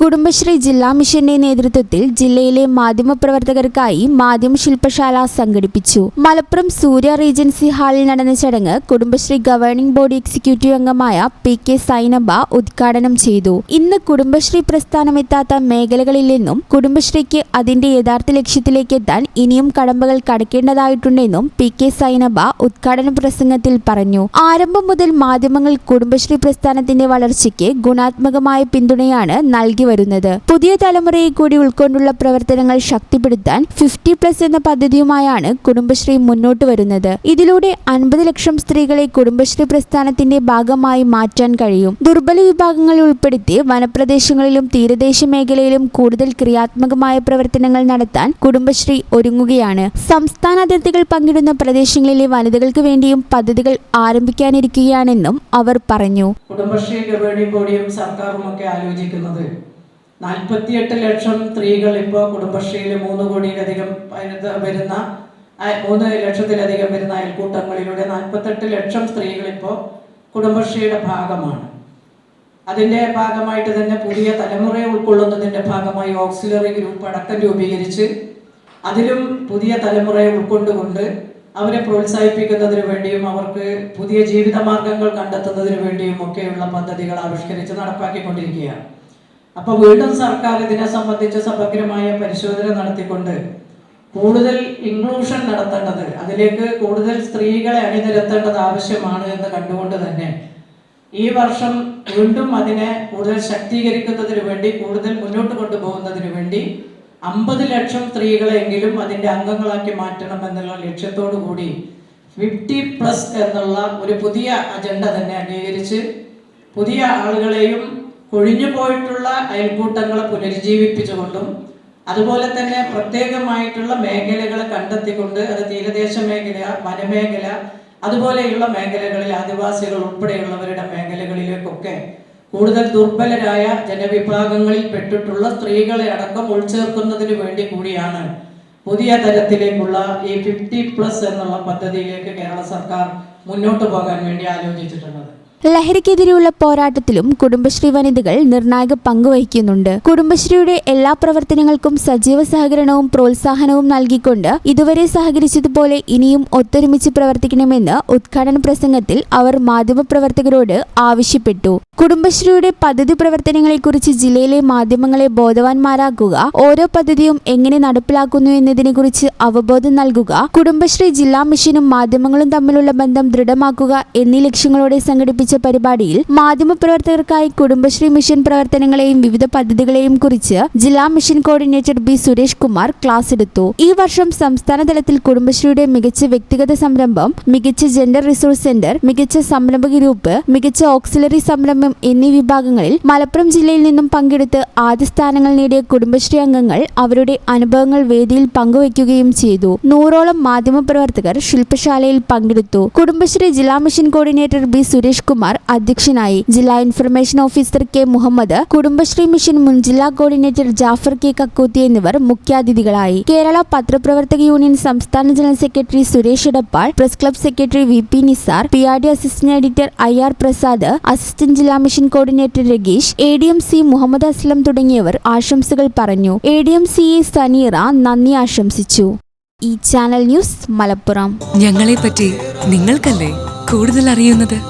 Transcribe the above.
കുടുംബശ്രീ ജില്ലാ മിഷന്റെ നേതൃത്വത്തിൽ ജില്ലയിലെ മാധ്യമ പ്രവർത്തകർക്കായി മാധ്യമ ശില്പശാല സംഘടിപ്പിച്ചു. മലപ്പുറം സൂര്യ റീജൻസി ഹാളിൽ നടന്ന ചടങ്ങ് കുടുംബശ്രീ ഗവേണിംഗ് ബോർഡ് എക്സിക്യൂട്ടീവ് അംഗമായ പി കെ സൈനബ ഉദ്ഘാടനം ചെയ്തു. ഇന്ന് കുടുംബശ്രീ പ്രസ്ഥാനം എത്താത്ത മേഖലകളിൽ നിന്നും കുടുംബശ്രീക്ക് അതിന്റെ യഥാർത്ഥ ലക്ഷ്യത്തിലേക്ക് എത്താൻ ഇനിയും കടമ്പകൾ കടക്കേണ്ടതായിട്ടുണ്ടെന്നും പി കെ സൈനബ ഉദ്ഘാടന പ്രസംഗത്തിൽ പറഞ്ഞു. ആരംഭം മുതൽ മാധ്യമങ്ങൾ കുടുംബശ്രീ പ്രസ്ഥാനത്തിന്റെ വളർച്ചയ്ക്ക് ഗുണാത്മകമായ പിന്തുണയാണ് നൽകി വരുന്നത്. പുതിയ തലമുറയെ കൂടി ഉൾക്കൊണ്ടുള്ള പ്രവർത്തനങ്ങൾ ശക്തിപ്പെടുത്താൻ ഫിഫ്റ്റി പ്ലസ് എന്ന പദ്ധതിയുമായാണ് കുടുംബശ്രീ മുന്നോട്ട് വരുന്നത്. ഇതിലൂടെ അൻപത് ലക്ഷം സ്ത്രീകളെ കുടുംബശ്രീ പ്രസ്ഥാനത്തിന്റെ ഭാഗമായി മാറ്റാൻ കഴിയും. ദുർബല വിഭാഗങ്ങൾ ഉൾപ്പെടുത്തി വനപ്രദേശങ്ങളിലും തീരദേശ മേഖലയിലും കൂടുതൽ ക്രിയാത്മകമായ പ്രവർത്തനങ്ങൾ നടത്താൻ കുടുംബശ്രീ ഒരുങ്ങുകയാണ്. സംസ്ഥാന അതിർത്തികൾ പങ്കിടുന്ന പ്രദേശങ്ങളിലെ വനിതകൾക്ക് വേണ്ടിയും പദ്ധതികൾ ആരംഭിക്കാനിരിക്കുകയാണെന്നും അവർ പറഞ്ഞു. കുടുംബശ്രീ ഗവേണിംഗ് ബോഡിയും സർക്കാരും ഒക്കെ ആലോചിക്കുന്നത് നാൽപ്പത്തിയെട്ട് ലക്ഷം സ്ത്രീകൾ ഇപ്പോൾ കുടുംബശ്രീയിൽ മൂന്ന് കോടിയിലധികം വരുന്ന- മൂന്ന് ലക്ഷത്തിലധികം വരുന്ന അയൽക്കൂട്ടങ്ങളിലൂടെ നാൽപ്പത്തെട്ട് ലക്ഷം സ്ത്രീകൾ ഇപ്പോൾ കുടുംബശ്രീയുടെ ഭാഗമാണ്. അതിന്റെ ഭാഗമായിട്ട് തന്നെ പുതിയ തലമുറയെ ഉൾക്കൊള്ളുന്നതിന്റെ ഭാഗമായി ഓക്സിലറി ഗ്രൂപ്പ് അടക്കം രൂപീകരിച്ച് അതിലും പുതിയ തലമുറയെ ഉൾക്കൊണ്ടുകൊണ്ട് അവരെ പ്രോത്സാഹിപ്പിക്കുന്നതിന് വേണ്ടിയും അവർക്ക് പുതിയ ജീവിത മാർഗങ്ങൾ കണ്ടെത്തുന്നതിന് വേണ്ടിയും ഒക്കെയുള്ള പദ്ധതികൾ ആവിഷ്കരിച്ച് നടപ്പാക്കിക്കൊണ്ടിരിക്കുകയാണ്. അപ്പോൾ വീണ്ടും സർക്കാർ ഇതിനെ സംബന്ധിച്ച് സമഗ്രമായ പരിശോധന നടത്തിക്കൊണ്ട് കൂടുതൽ ഇൻക്ലൂഷൻ നടത്തേണ്ടത് അതിലേക്ക് കൂടുതൽ സ്ത്രീകളെ അണിനിരത്തേണ്ടത് ആവശ്യമാണ് എന്ന് കണ്ടുകൊണ്ട് തന്നെ ഈ വർഷം വീണ്ടും അതിനെ കൂടുതൽ ശക്തീകരിക്കുന്നതിന് വേണ്ടി കൂടുതൽ മുന്നോട്ട് കൊണ്ടുപോകുന്നതിന് വേണ്ടി അമ്പത് ലക്ഷം സ്ത്രീകളെങ്കിലും അതിന്റെ അംഗങ്ങളാക്കി മാറ്റണം എന്നുള്ള ലക്ഷ്യത്തോടു കൂടി ഫിഫ്റ്റി പ്ലസ് എന്നുള്ള ഒരു പുതിയ അജണ്ട തന്നെ അംഗീകരിച്ച് പുതിയ ആളുകളെയും കൊഴിഞ്ഞു പോയിട്ടുള്ള അയൽക്കൂട്ടങ്ങളെ പുനരുജ്ജീവിപ്പിച്ചുകൊണ്ടും അതുപോലെ തന്നെ പ്രത്യേകമായിട്ടുള്ള മേഖലകളെ കണ്ടെത്തിക്കൊണ്ട് അത് തീരദേശ മേഖല വനമേഖല അതുപോലെയുള്ള മേഖലകളിൽ ആദിവാസികൾ ഉൾപ്പെടെയുള്ളവരുടെ മേഖലകളിലേക്കൊക്കെ കൂടുതൽ ദുർബലരായ ജനവിഭാഗങ്ങളിൽ പെട്ടിട്ടുള്ള സ്ത്രീകളെ അടക്കം ഉൾച്ചേർക്കുന്നതിന് വേണ്ടി കൂടിയാണ് പുതിയ തരത്തിലേക്കുള്ള ഈ ഫിഫ്റ്റി പ്ലസ് എന്നുള്ള പദ്ധതിയിലേക്ക് കേരള സർക്കാർ മുന്നോട്ട് പോകാൻ വേണ്ടി ആലോചിച്ചിട്ടുള്ളത്. ലഹരിക്കെതിരെയുള്ള പോരാട്ടത്തിലും കുടുംബശ്രീ വനിതകൾ നിർണായക പങ്കുവഹിക്കുന്നുണ്ട് കുടുംബശ്രീയുടെ എല്ലാ പ്രവർത്തനങ്ങൾക്കും സജീവ സഹകരണവും പ്രോത്സാഹനവും നൽകിക്കൊണ്ട് ഇതുവരെ സഹകരിച്ചതുപോലെ ഇനിയും ഒത്തൊരുമിച്ച് പ്രവർത്തിക്കണമെന്ന് ഉദ്ഘാടന പ്രസംഗത്തിൽ അവർ മാധ്യമപ്രവർത്തകരോട് ആവശ്യപ്പെട്ടു. കുടുംബശ്രീയുടെ പദ്ധതി പ്രവർത്തനങ്ങളെക്കുറിച്ച് ജില്ലയിലെ മാധ്യമങ്ങളെ ബോധവാന്മാരാക്കുക ഓരോ പദ്ധതിയും എങ്ങനെ നടപ്പിലാക്കുന്നു എന്നതിനെക്കുറിച്ച് അവബോധം നൽകുക കുടുംബശ്രീ ജില്ലാ മിഷനും മാധ്യമങ്ങളും തമ്മിലുള്ള ബന്ധം ദൃഢമാക്കുക എന്നീ ലക്ഷ്യങ്ങളോടെ സംഘടിപ്പിച്ച പരിപാടിയിൽ മാധ്യമപ്രവർത്തകർക്കായി കുടുംബശ്രീ മിഷൻ പ്രവർത്തനങ്ങളെയും വിവിധ പദ്ധതികളെയും കുറിച്ച് ജില്ലാ mission coordinator B Suresh Kumar class എടുത്തു. ഈ വർഷം സംസ്ഥാന തലത്തിൽ കുടുംബശ്രീയുടെ മികച്ച വ്യക്തിഗത സംരംഭം മികച്ച ജെൻഡർ റിസോഴ്സ് സെന്റർ മികച്ച സംരംഭ ഗ്രൂപ്പ് മികച്ച ഓക്സിലറി സംരംഭം എന്നീ വിഭാഗങ്ങളിൽ മലപ്പുറം ജില്ലയിൽ നിന്നും പങ്കെടുത്ത് ആദ്യ സ്ഥാനങ്ങൾ നേടിയ കുടുംബശ്രീ അംഗങ്ങൾ അവരുടെ അനുഭവങ്ങൾ വേദിയിൽ പങ്കുവയ്ക്കുകയും ചെയ്തു. നൂറോളം മാധ്യമപ്രവർത്തകർ ശില്പശാലയിൽ പങ്കെടുത്തു. കുടുംബശ്രീ ജില്ലാ mission coordinator B Suresh Kumar അധ്യക്ഷനായി ജില്ലാ information officer K Muhammad Kudumbashree mission മുൻ ജില്ലാ കോർഡിനേറ്റർ ജാഫർ കെ കക്കൂത്തി എന്നിവർ മുഖ്യാതിഥികളായി. കേരള പത്രപ്രവർത്തക യൂണിയൻ സംസ്ഥാന general secretary Suresh Edappal press club secretary V P Nisar P R D assistant editor I R Prasad assistant ജില്ലാ mission coordinator Rageesh A D M C Muhammad Aslam തുടങ്ങിയവർ ആശംസകൾ പറഞ്ഞു. A D M C Saneera നന്ദി ആശംസിച്ചു. ഈ channel news Malappuram. ഞങ്ങളെ പറ്റി നിങ്ങൾക്കല്ലേ കൂടുതൽ അറിയുന്നത്?